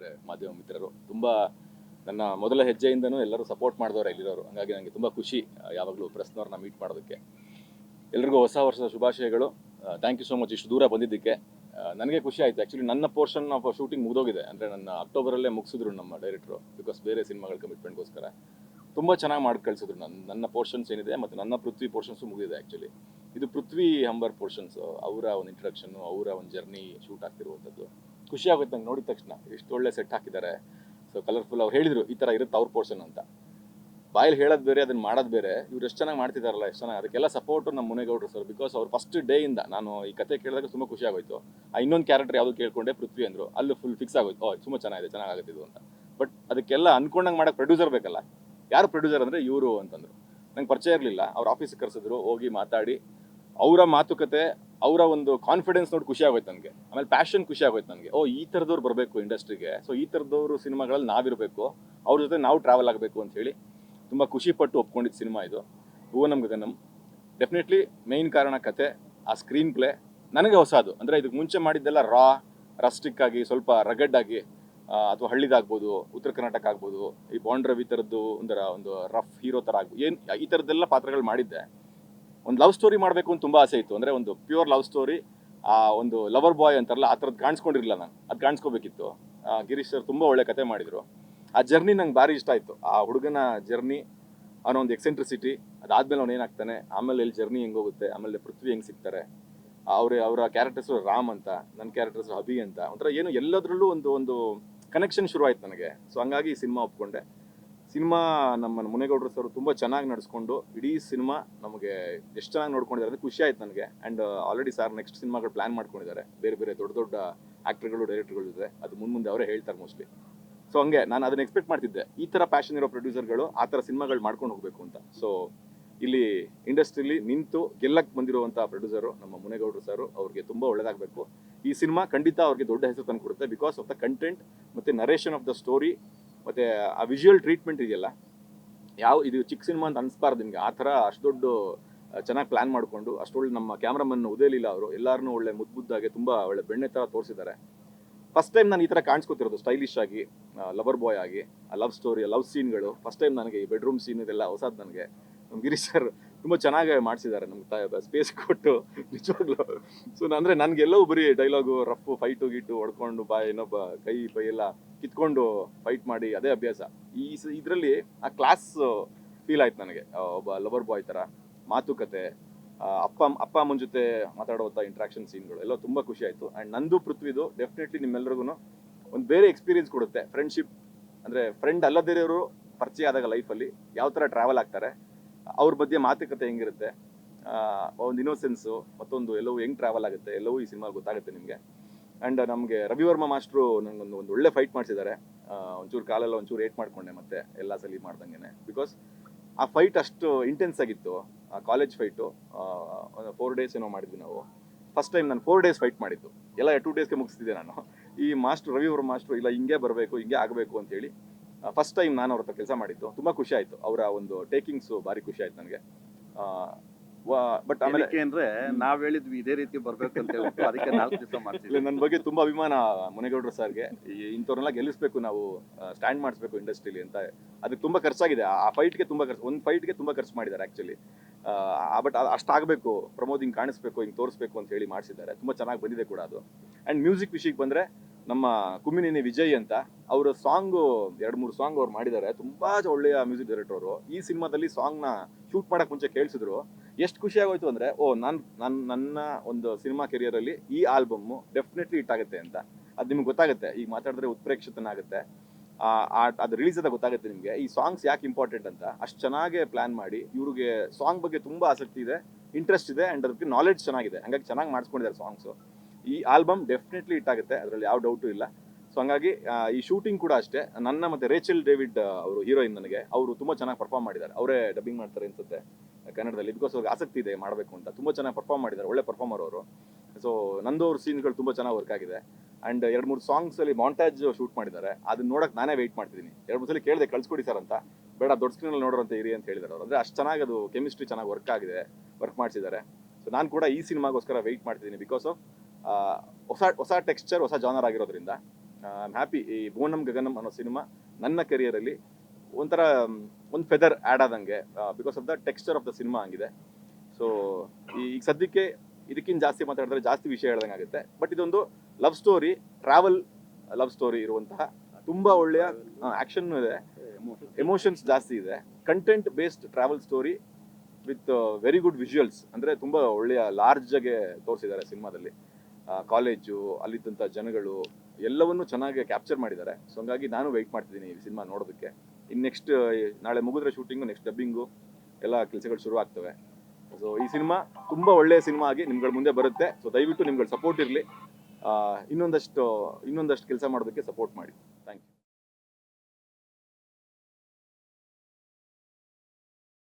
ಅಂದರೆ ಮಾಧ್ಯಮ ಮಿತ್ರರು, ತುಂಬ ನನ್ನ ಮೊದಲ ಹೆಜ್ಜೆಯಿಂದನೂ ಎಲ್ಲರೂ ಸಪೋರ್ಟ್ ಮಾಡಿದವರು ಇಲ್ಲಿರೋರು. ಹಾಗಾಗಿ ನನಗೆ ತುಂಬ ಖುಷಿ ಯಾವಾಗಲೂ ಪ್ರೆಸ್ನವ್ರನ್ನ ಮೀಟ್ ಮಾಡೋದಕ್ಕೆ. ಎಲ್ರಿಗೂ ಹೊಸ ವರ್ಷದ ಶುಭಾಶಯಗಳು. ಥ್ಯಾಂಕ್ ಯು ಸೋ ಮಚ್ ಇಷ್ಟು ದೂರ ಬಂದಿದ್ದಕ್ಕೆ ನನಗೆ ಖುಷಿ ಆಯಿತು. ಆ್ಯಕ್ಚುಲಿ ನನ್ನ ಪೋರ್ಷನ್ ಆಫ್ ಶೂಟಿಂಗ್ ಮುಗಿದೋಗಿದೆ. ಅಂದರೆ ನನ್ನ ಅಕ್ಟೋಬರಲ್ಲೇ ಮುಗಿಸಿದ್ರು ನಮ್ಮ ಡೈರೆಕ್ಟ್ರು ಬಿಕಾಸ್ ಬೇರೆ ಸಿನಿಮಾಗಳ ಕಮಿಟ್ಮೆಂಟ್ಗೋಸ್ಕರ ತುಂಬ ಚೆನ್ನಾಗಿ ಮಾಡಿ ಕಳಿಸಿದ್ರು ನನ್ನ ನನ್ನ ಪೋರ್ಷನ್ಸ್ ಏನಿದೆ ಮತ್ತು ನನ್ನ ಪೃಥ್ವಿ ಪೋರ್ಷನ್ಸು ಮುಗಿದಿದೆ ಆ್ಯಕ್ಚುಲಿ ಇದು ಪೃಥ್ವಿ ಹಂಬರ್ ಪೋರ್ಷನ್ಸ್ ಅವರ ಒಂದು ಇಂಟ್ರಡಕ್ಷನ್ನು ಅವರ ಒಂದು ಜರ್ನಿ ಶೂಟ್ ಆಗ್ತಿರುವಂಥದ್ದು. ಖುಷಿ ಆಗುತ್ತೆ ನಂಗೆ ನೋಡಿದ ತಕ್ಷಣ ಎಷ್ಟು ಒಳ್ಳೆ ಸೆಟ್ ಹಾಕಿದ್ದಾರೆ ಸೊ ಕಲರ್ಫುಲ್ ಅವ್ರು ಹೇಳಿದರು, ಈ ಥರ ಇರುತ್ತೆ ಅವ್ರ ಪೋರ್ಷನ್ ಅಂತ. ಬಾಯಲ್ಲಿ ಹೇಳೋದು ಬೇರೆ ಅದನ್ನ ಮಾಡೋದು ಬೇರೆ. ಇವ್ರು ಎಷ್ಟು ಚೆನ್ನಾಗಿ ಮಾಡ್ತಿದ್ದಾರಲ್ಲ ಎಷ್ಟು ಚೆನ್ನಾಗಿ, ಅದಕ್ಕೆಲ್ಲ ಸಪೋರ್ಟು ನಮ್ಮ ಮುನೇಗೌಡರು ಸರ್ ಬಿಕಾಸ್ ಅವ್ರು ಫಸ್ಟ್ ಡೇಯಿಂದ ನಾನು ಈ ಕತೆ ಕೇಳಿದಾಗ ತುಂಬ ಖುಷಿ ಆಗೋಯ್ತು ಆ ಇನ್ನೊಂದು ಕ್ಯಾರೆಕ್ಟರ್ ಯಾವುದು ಕೇಳ್ಕೊಂಡೆ, ಪೃಥ್ವಿ ಅಂದರು. ಅಲ್ಲಿ ಫುಲ್ ಫಿಕ್ಸ್ ಆಗೋಯ್ತು. ಓ ತುಂಬ ಚೆನ್ನಾಗಿದೆ, ಚೆನ್ನಾಗಾಗುತ್ತೆ ಇದು ಅಂತ. ಬಟ್ ಅದಕ್ಕೆಲ್ಲ ಅನ್ಕೊಂಡಂಗೆ ಮಾಡೋಕೆ ಪ್ರೊಡ್ಯೂಸರ್ ಬೇಕಲ್ಲ. ಯಾರು ಪ್ರೊಡ್ಯೂಸರ್ ಅಂದರೆ ಇವರು ಅಂತಂದರು. ನಂಗೆ ಪರಿಚಯ ಇರಲಿಲ್ಲ. ಅವ್ರ ಆಫೀಸಿಗೆ ಕರೆಸಿದ್ರು, ಹೋಗಿ ಮಾತಾಡಿ. ಅವರ ಮಾತುಕತೆ ಅವರ ಒಂದು ಕಾನ್ಫಿಡೆನ್ಸ್ ನೋಡಿ ಖುಷಿ ಆಗೋಯ್ತು ನನಗೆ. ಆಮೇಲೆ ಪ್ಯಾಷನ್ ಖುಷಿ ಆಗೋಯ್ತು ನನಗೆ. ಓ, ಈ ಥರದವ್ರು ಬರಬೇಕು ಇಂಡಸ್ಟ್ರಿಗೆ ಸೊ ಈ ಥರದವರು ಸಿನಿಮಾಗಳಲ್ಲಿ ನಾವಿರಬೇಕು. ಅವ್ರ ಜೊತೆ ನಾವು ಟ್ರಾವೆಲ್ ಆಗಬೇಕು ಅಂತ ಹೇಳಿ ತುಂಬ ಖುಷಿ ಪಟ್ಟು ಒಪ್ಕೊಂಡಿದ್ದ ಸಿನಿಮಾ ಇದು. ಭುವನಂ ಗಗನಂ. ಡೆಫಿನೆಟ್ಲಿ ಮೇಯ್ನ್ ಕಾರಣ ಕತೆ, ಆ ಸ್ಕ್ರೀನ್ ಪ್ಲೇ ನನಗೆ ಹೊಸದು. ಅಂದರೆ ಇದಕ್ಕೆ ಮುಂಚೆ ಮಾಡಿದ್ದೆಲ್ಲ ರಾ ರಸ್ಟಿಕ್ ಆಗಿ, ಸ್ವಲ್ಪ ರಗಡ್ ಆಗಿ ಅಥವಾ ಹಳ್ಳಿದಾಗ್ಬೋದು, ಉತ್ತರ ಕರ್ನಾಟಕ ಆಗ್ಬೋದು, ಈ ಬಾಂಡ್ ರವಿ ಥರದ್ದು ಒಂದರ ಒಂದು ರಫ್ ಹೀರೋ ಥರ ಆಗ್ಬೋದು ಏನು ಈ ಥರದ್ದೆಲ್ಲ ಪಾತ್ರಗಳು ಮಾಡಿದ್ದೆ. ಒಂದು ಲವ್ ಸ್ಟೋರಿ ಮಾಡಬೇಕು ಅಂತ ತುಂಬ ಆಸೆ ಇತ್ತು. ಅಂದರೆ ಒಂದು ಪ್ಯೂರ್ ಲವ್ ಸ್ಟೋರಿ ಆ ಒಂದು ಲವರ್ ಬಾಯ್ ಅಂತಾರಲ್ಲ, ಆ ಥರದ್ದು ಕಾಣಿಸ್ಕೊಂಡಿರಲಿಲ್ಲ ನಾನು. ಅದು ಕಾಣಿಸ್ಕೋಬೇಕಿತ್ತು. ಗಿರೀಶ್ ಸರ್ ತುಂಬ ಒಳ್ಳೆ ಕತೆ ಮಾಡಿದರು. ಆ ಜರ್ನಿ ನಂಗೆ ಭಾರಿ ಇಷ್ಟ ಆಯಿತು. ಆ ಹುಡುಗನ ಜರ್ನಿ ಅವನ ಒಂದು ಎಕ್ಸೆಂಟ್ರಿಸಿಟಿ ಅದಾದಮೇಲೆ ಅವನು ಏನಾಗ್ತಾನೆ, ಆಮೇಲೆ ಇಲ್ಲಿ ಜರ್ನಿ ಹೆಂಗೆ ಹೋಗುತ್ತೆ, ಆಮೇಲೆ ಪೃಥ್ವಿ ಹೆಂಗೆ ಸಿಗ್ತಾರೆ, ಅವ್ರ, ಅವರ ಕ್ಯಾರೆಕ್ಟರ್ಸ್ ರಾಮ್ ಅಂತ ನನ್ನ ಕ್ಯಾರೆಕ್ಟರ್ಸ್ ಅಭಿ ಅಂತ, ಒಂಥರ ಏನು ಎಲ್ಲದರಲ್ಲೂ ಒಂದು ಒಂದು ಕನೆಕ್ಷನ್ ಶುರುವಾಯಿತು ನನಗೆ. ಸೊ ಹಂಗಾಗಿ ಈ ಸಿನಿಮಾ ಒಪ್ಕೊಂಡೆ. ಸಿನಿಮಾ ನಮ್ಮ ಮುನೇಗೌಡರು ಸರ್ ತುಂಬ ಚೆನ್ನಾಗಿ ನಡೆಸ್ಕೊಂಡು ಇಡೀ ಸಿನಿಮಾ ನಮಗೆ ಎಷ್ಟು ಚೆನ್ನಾಗಿ ನೋಡ್ಕೊಂಡಿದ್ದಾರೆ ಅಂದರೆ ಖುಷಿ ಆಯ್ತು ನನಗೆ. ಆ್ಯಂಡ್ ಆಲ್ರೆಡಿ ಸರ್ ನೆಕ್ಸ್ಟ್ ಸಿನಿಮಾಗಳು ಪ್ಲ್ಯಾನ್ ಮಾಡ್ಕೊಂಡಿದ್ದಾರೆ. ಬೇರೆ ಬೇರೆ ದೊಡ್ಡ ದೊಡ್ಡ ಆ್ಯಕ್ಟರ್ಗಳು ಡೈರೆಕ್ಟರ್ಗಳು ಜೊತೆ ಅದು ಮುಂದೆ ಮುಂದೆ ಅವರೇ ಹೇಳ್ತಾರೆ ಮೋಸ್ಟ್ಲಿ ಸೊ ಹಂಗೆ ನಾನು ಅದನ್ನ ಎಕ್ಸ್ಪೆಕ್ಟ್ ಮಾಡ್ತಿದ್ದೆ. ಈ ಥರ ಪ್ಯಾಷನ್ ಇರೋ ಪ್ರೊಡ್ಯೂಸರ್ಗಳು ಆ ಥರ ಸಿನಿಮಾಗಳು ಮಾಡ್ಕೊಂಡು ಹೋಗಬೇಕು ಅಂತ. ಸೊ ಇಲ್ಲಿ ಇಂಡಸ್ಟ್ರಿಲಿ ನಿಂತು ಗೆಲ್ಲಕ್ಕೆ ಬಂದಿರುವಂಥ ಪ್ರೊಡ್ಯೂಸರು ನಮ್ಮ ಮುನೇಗೌಡರು ಸರ್ ಅವ್ರಿಗೆ ತುಂಬ ಒಳ್ಳೆಯದಾಗಬೇಕು ಈ ಸಿನಿಮಾ ಖಂಡಿತ ಅವ್ರಿಗೆ ದೊಡ್ಡ ಹೆಸರು ತಂದು ಕೊಡುತ್ತೆ ಬಿಕಾಸ್ ಆಫ್ ದ ಕಂಟೆಂಟ್ ಮತ್ತು ನರೇಷನ್ ಆಫ್ ದ ಸ್ಟೋರಿ ಮತ್ತು ಆ ವಿಜುವಲ್ ಟ್ರೀಟ್ಮೆಂಟ್ ಇದೆಯಲ್ಲ? ಯಾವ ಇದು ಚಿಕ್ಕ ಸಿನಿಮಾ ಅಂತ ಅನಿಸ್ಬಾರ್ದು ನಿಮಗೆ. ಆ ಥರ ಅಷ್ಟು ದೊಡ್ಡ ಚೆನ್ನಾಗಿ ಪ್ಲ್ಯಾನ್ ಮಾಡಿಕೊಂಡು ಅಷ್ಟೊಳ್ಳೆ ನಮ್ಮ ಕ್ಯಾಮ್ರಾಮನ್ ಉದಯಲಿಲ್ಲ ಅವರು ಎಲ್ಲರನ್ನೂ ಒಳ್ಳೆ ಮುದ್ದು ಮುದ್ದಾಗೆ ತುಂಬ ಒಳ್ಳೆ ಬೆಣ್ಣೆ ಥರ ತೋರಿಸಿದ್ದಾರೆ. ಫಸ್ಟ್ ಟೈಮ್ ನಾನು ಈ ಥರ ಕಾಣಿಸ್ಕೊತಿರೋದು ಸ್ಟೈಲಿಶ್ ಆಗಿ ಲವರ್ ಬಾಯ್ ಆಗಿ, ಆ ಲವ್ ಸ್ಟೋರಿ ಲವ್ ಸೀನ್ಗಳು ಫಸ್ಟ್ ಟೈಮ್ ನನಗೆ ಈ ಬೆಡ್ರೂಮ್ ಸೀನ್ ಇದೆಲ್ಲ ಹೊಸದು ನನಗೆ. ಗಿರೀಶ್ ಸರ್ ತುಂಬ ಚೆನ್ನಾಗಿ ಮಾಡಿಸಿದ್ದಾರೆ ನಮ್ಗೆ ಸ್ಪೇಸ್ ಕೊಟ್ಟು. ನಿಜವಾಗ್ಲೂ. ಸೊ ಅಂದರೆ ನನಗೆಲ್ಲವೂ ಬರೀ ಡೈಲಾಗು ರಫ್ ಫೈಟು ಗಿಟ್ಟು ಹೊಡ್ಕೊಂಡು ಬಾ ಇನ್ನೊಬ್ಬ ಕೈ ಬೈ ಎಲ್ಲ ಕಿತ್ಕೊಂಡು ಫೈಟ್ ಮಾಡಿ, ಅದೇ ಅಭ್ಯಾಸ. ಈ ಇದರಲ್ಲಿ ಆ ಕ್ಲಾಸ್ ಫೀಲ್ ಆಯ್ತು ನನಗೆ. ಒಬ್ಬ ಲವರ್ ಬಾಯ್ ಥರ ಮಾತುಕತೆ ಅಪ್ಪ ಅಪ್ಪ ಅಮ್ಮನ ಜೊತೆ ಮಾತಾಡುವಂಥ ಇಂಟ್ರಾಕ್ಷನ್ ಸೀನ್ಗಳು ಎಲ್ಲ ತುಂಬ ಖುಷಿ ಆಯಿತು. ಆ್ಯಂಡ್ ನಂದು ಪೃಥ್ವಿದು ಡೆಫಿನೆಟ್ಲಿ ನಿಮ್ಮೆಲ್ರಿಗೂ ಒಂದು ಬೇರೆ ಎಕ್ಸ್ಪೀರಿಯನ್ಸ್ ಕೊಡುತ್ತೆ. ಫ್ರೆಂಡ್ಶಿಪ್ ಅಂದರೆ ಫ್ರೆಂಡ್ ಅಲ್ಲದಿರೋರು ಪರಿಚಯ ಆದಾಗ ಲೈಫಲ್ಲಿ ಯಾವ ಥರ ಟ್ರಾವೆಲ್ ಆಗ್ತಾರೆ ಅವ್ರ ಬಗ್ಗೆ ಮಾತುಕತೆ ಹೆಂಗಿರುತ್ತೆ? ಒಂದು ಇನ್ನೋಸೆನ್ಸು ಮತ್ತೊಂದು ಎಲ್ಲವೂ ಹೆಂಗೆ ಟ್ರಾವೆಲ್ ಆಗುತ್ತೆ, ಎಲ್ಲವೂ ಈ ಸಿನಿಮಾ ಗೊತ್ತಾಗುತ್ತೆ ನಿಮಗೆ. ಆ್ಯಂಡ್ ನಮಗೆ ರವಿವರ್ಮ ಮಾಸ್ಟ್ರು ನನಗೊಂದು ಒಂದು ಒಳ್ಳೆ ಫೈಟ್ ಮಾಡಿಸಿದ್ದಾರೆ. ಒಂಚೂರು ಕಾಲೆಲ್ಲ ಒಂಚೂರು ಏಟ್ ಮಾಡಿಕೊಂಡೆ ಮತ್ತೆ ಎಲ್ಲ ಸಲ ಮಾಡ್ದಂಗೆ ಬಿಕಾಸ್ ಆ ಫೈಟ್ ಅಷ್ಟು ಇಂಟೆನ್ಸ್ ಆಗಿತ್ತು, ಆ ಕಾಲೇಜ್ ಫೈಟು ಒಂದು ಫೋರ್ ಡೇಸ್ ಏನೋ ಮಾಡಿದ್ವಿ ನಾವು. ಫಸ್ಟ್ ಟೈಮ್ ನಾನು ಫೋರ್ ಡೇಸ್ ಫೈಟ್ ಮಾಡಿದ್ದು. ಎಲ್ಲ ಟೂ ಡೇಸ್ಗೆ ಮುಗಿಸ್ತಿದ್ದೆ ನಾನು. ಈ ಮಾಸ್ಟ್ರು ರವಿವರ್ಮ ಮಾಸ್ಟ್ರು ಇಲ್ಲ ಹಿಂಗೆ ಬರಬೇಕು, ಹಿಂಗೆ ಆಗಬೇಕು ಅಂತೇಳಿ ಫಸ್ಟ್ ಟೈಮ್ ನಾನು ಅವ್ರ ಹತ್ರ ಕೆಲಸ ಮಾಡಿದ್ದು ತುಂಬ ಖುಷಿ ಆಯಿತು. ಅವರ ಒಂದು ಟೇಕಿಂಗ್ಸು ಭಾರಿ ಖುಷಿ ಆಯ್ತು ನನಗೆ. ಬಟ್ ಆಮೇಲೆ ಅಂದ್ರೆ ನಾವ್ ಹೇಳಿದ್ವಿ ಇದೇ ರೀತಿ ಬರ್ಬೇಕು ಅಂತ ಹೇಳ್ಬಿಟ್ಟು ಅದಕ್ಕೆ ನಾಲ್ಕು ದಿವಸ ನನ್ನ ಬಗ್ಗೆ ತುಂಬಾ ಅಭಿಮಾನ ಮುನೇಗೌಡರು ಸರ್ಗೆ. ಇಂಥವ್ರನ್ನೆಲ್ಲ ಗೆಲ್ಲಿಸ್ಬೇಕು ನಾವು ಸ್ಟ್ಯಾಂಡ್ ಮಾಡಿಸ್ಬೇಕು ಇಂಡಸ್ಟ್ರಿಲಿ ಅಂತ. ಅದಕ್ಕೆ ತುಂಬಾ ಖರ್ಚಾಗಿದೆ. ಆ ಫೈಟ್ಗೆ ತುಂಬಾ ಖರ್ಚು ಒಂದು ಫೈಟ್ಗೆ ತುಂಬಾ ಖರ್ಚು ಮಾಡಿದ್ದಾರೆ ಆಕ್ಚುಲಿ ಬಟ್ ಅಷ್ಟಾಗಬೇಕು ಪ್ರಮೋದ್ ಹಿಂಗೆ ಕಾಣಿಸ್ಬೇಕು ಹಿಂಗೆ ತೋರಿಸ್ಬೇಕು ಅಂತ ಹೇಳಿ ಮಾಡಿಸಿದ್ದಾರೆ. ತುಂಬಾ ಚೆನ್ನಾಗಿ ಬಂದಿದೆ ಕೂಡ ಅದು. ಅಂಡ್ ಮ್ಯೂಸಿಕ್ ವಿಷಯಕ್ಕೆ ಬಂದ್ರೆ ನಮ್ಮ ಕುಮ್ಮಿನೇನಿ ವಿಜಯ್ ಅಂತ, ಅವರ ಸಾಂಗು ಎರಡು ಮೂರು ಸಾಂಗ್ ಅವ್ರು ಮಾಡಿದ್ದಾರೆ. ತುಂಬಾ ಒಳ್ಳೆಯ ಮ್ಯೂಸಿಕ್ ಡೈರೆಕ್ಟರ್ ಅವರು. ಈ ಸಿನಿಮಾದಲ್ಲಿ ಸಾಂಗ್ನ ಶೂಟ್ ಮಾಡಕ್ ಮುಂಚೆ ಕೇಳಿಸಿದ್ರು. ಎಷ್ಟು ಖುಷಿ ಆಗೋಯ್ತು ಅಂದ್ರೆ, ಓ, ನಾನು ನನ್ನ ನನ್ನ ಒಂದು ಸಿನಿಮಾ ಕೆರಿಯರ್ ಅಲ್ಲಿ ಈ ಆಲ್ಬಮ್ ಡೆಫಿನೆಟ್ಲಿ ಹಿಟ್ ಆಗುತ್ತೆ ಅಂತ. ಅದು ನಿಮ್ಗೆ ಗೊತ್ತಾಗುತ್ತೆ. ಈಗ ಮಾತಾಡಿದ್ರೆ ಉತ್ಪ್ರೇಕ್ಷಿತನಾಗುತ್ತೆ. ಅದು ರಿಲೀಸ್ ಆದಾಗ ಗೊತ್ತಾಗುತ್ತೆ ನಿಮಗೆ. ಈ ಸಾಂಗ್ಸ್ ಯಾಕೆ ಇಂಪಾರ್ಟೆಂಟ್ ಅಂತ, ಅಷ್ಟು ಚೆನ್ನಾಗಿ ಪ್ಲಾನ್ ಮಾಡಿ, ಇವ್ರಿಗೆ ಸಾಂಗ್ ಬಗ್ಗೆ ತುಂಬ ಆಸಕ್ತಿ ಇದೆ ಇಂಟ್ರೆಸ್ಟ್ ಇದೆ ಆ್ಯಂಡ್ ಅದಕ್ಕೆ ನಾಲೆಡ್ಜ್ ಚೆನ್ನಾಗಿದೆ. ಹಂಗಾಗಿ ಚೆನ್ನಾಗಿ ಮಾಡಿಸ್ಕೊಂಡಿದ್ದಾರೆ ಸಾಂಗ್ಸು ಈ ಆಲ್ಬಮ್ ಡೆಫಿನೆಟ್ಲಿ ಹಿಟ್ ಆಗುತ್ತೆ, ಅದರಲ್ಲಿ ಯಾವ ಡೌಟು ಇಲ್ಲ. ಸೊ ಹಂಗಾಗಿ ಈ ಶೂಟಿಂಗ್ ಕೂಡ ಅಷ್ಟೇ. ನನ್ನ ಮತ್ತೆ ರೇಚಲ್ ಡೇವಿಡ್ ಅವರು ಹೀರೋಯಿನ್ ನನಗೆ, ಅವರು ತುಂಬ ಚೆನ್ನಾಗಿ ಪರ್ಫಾರ್ಮ್ ಮಾಡಿದ್ದಾರೆ. ಅವರೇ ಡಬ್ಬಿಂಗ್ ಮಾಡ್ತಾರೆ ಅನ್ಸುತ್ತೆ, ಕನ್ನಡದಲ್ಲಿ. ಬಿಕಾಸ್ ಅವ್ರಿಗೆ ಆಸಕ್ತಿ ಇದೆ ಮಾಡಬೇಕು ಅಂತ. ತುಂಬ ಚೆನ್ನಾಗಿ ಪರ್ಫಾರ್ಮ್ ಮಾಡಿದ್ದಾರೆ, ಒಳ್ಳೆ ಪರ್ಫಾರ್ಮರ್ ಅವರು. ಸೊ ನಂದು ಅವ್ರ ಸೀನ್ಗಳು ತುಂಬ ಚೆನ್ನಾಗಿ ವರ್ಕ್ ಆಗಿದೆ. ಆ್ಯಂಡ್ ಎರಡು ಮೂರು ಸಾಂಗ್ಸಲ್ಲಿ ಮಾಂಟಾಜ್ ಶೂಟ್ ಮಾಡಿದ್ದಾರೆ. ಅದನ್ನ ನೋಡಕ್ಕೆ ನಾನೇ ವೆಯ್ಟ್ ಮಾಡ್ತಿದ್ದೀನಿ. ಎರಡು ಮೂರು ಸಲ ಕೇಳಿದೆ ಕಳಿಸ್ಕೊಡಿ ಸರ್ ಅಂತ. ಬೇಡ, ದೊಡ್ಡ ಸ್ಕ್ರೀನಲ್ಲಿ ನೋಡೋರಂತ ಇರಿ ಅಂತ ಹೇಳಿದ್ದಾರೆ ಅವ್ರು. ಅಂದರೆ ಅಷ್ಟು ಚೆನ್ನಾಗಿ ಅದು ಕೆಮಿಸ್ಟ್ರಿ ಚೆನ್ನಾಗಿ ವರ್ಕ್ ಆಗಿದೆ ವರ್ಕ್ ಮಾಡಿಸಿದ್ದಾರೆ. ಸೊ ನಾನು ಕೂಡ ಈ ಸಿನಿಮಾಗೋಸ್ಕರ ವೆಯ್ಟ್ ಮಾಡ್ತಿದ್ದೀನಿ ಬಿಕಾಸ್ ಆಫ್ ಹೊಸ ಹೊಸ ಟೆಕ್ಸ್ಚರ್ ಹೊಸ ಜಾನರ್ ಆಗಿರೋದ್ರಿಂದ ಐ ಹ್ಯಾಪಿ ಈ ಬೋನಂ ಗಗನಂ ಅನ್ನೋ ಸಿನಿಮಾ ನನ್ನ ಕೆರಿಯರಲ್ಲಿ ಒಂಥರ, ಒಂದು ಫೆದರ್ ಆ್ಯಡ್ ಆದಂಗೆ because of the texture of the cinema ಹಂಗಿದೆ ಸೊ ಈಗ ಸದ್ಯಕ್ಕೆ ಇದಕ್ಕಿಂತ ಜಾಸ್ತಿ ಮಾತಾಡಿದ್ರೆ ಜಾಸ್ತಿ ವಿಷಯ ಹೇಳ್ದಂಗೆ ಆಗುತ್ತೆ. ಬಟ್ ಇದೊಂದು love story travel love story ಇರುವಂತಹ ತುಂಬಾ ಒಳ್ಳೆಯ ಆಕ್ಷನ್ ಇದೆ. ಎಮೋಷನ್ಸ್ ಜಾಸ್ತಿ ಇದೆ. Content based travel story with very good visuals ಅಂದರೆ ತುಂಬ ಒಳ್ಳೆಯ ಲಾರ್ಜ್ ಆಗಿ ತೋರಿಸಿದ್ದಾರೆ ಸಿನಿಮಾದಲ್ಲಿ. ಕಾಲೇಜು ಅಲ್ಲಿದ್ದಂಥ ಜನಗಳು ಎಲ್ಲವನ್ನೂ ಚೆನ್ನಾಗಿ ಕ್ಯಾಪ್ಚರ್ ಮಾಡಿದ್ದಾರೆ. ಸೊ ಹಂಗಾಗಿ ನಾನು ವೆಯ್ಟ್ ಮಾಡ್ತಿದ್ದೀನಿ ಈ ಸಿನಿಮಾ ನೋಡೋದಕ್ಕೆ. ಇನ್ನು ನೆಕ್ಸ್ಟ್ ನಾಳೆ ಮುಗಿದ್ರೆ ಶೂಟಿಂಗು ನೆಕ್ಸ್ಟ್ ಡಬ್ಬಿಂಗು ಎಲ್ಲ ಕೆಲಸಗಳು ಶುರು ಆಗ್ತವೆ. ಸೊ ಈ ಸಿನಿಮಾ ತುಂಬ ಒಳ್ಳೆಯ ಸಿನಿಮಾ ಆಗಿ ನಿಮ್ಗಳ ಮುಂದೆ ಬರುತ್ತೆ. ಸೊ ದಯವಿಟ್ಟು ನಿಮ್ಗಳ ಸಪೋರ್ಟ್ ಇರಲಿ. ಇನ್ನೊಂದಷ್ಟು ಇನ್ನೊಂದಷ್ಟು ಕೆಲಸ ಮಾಡೋದಕ್ಕೆ ಸಪೋರ್ಟ್ ಮಾಡಿ.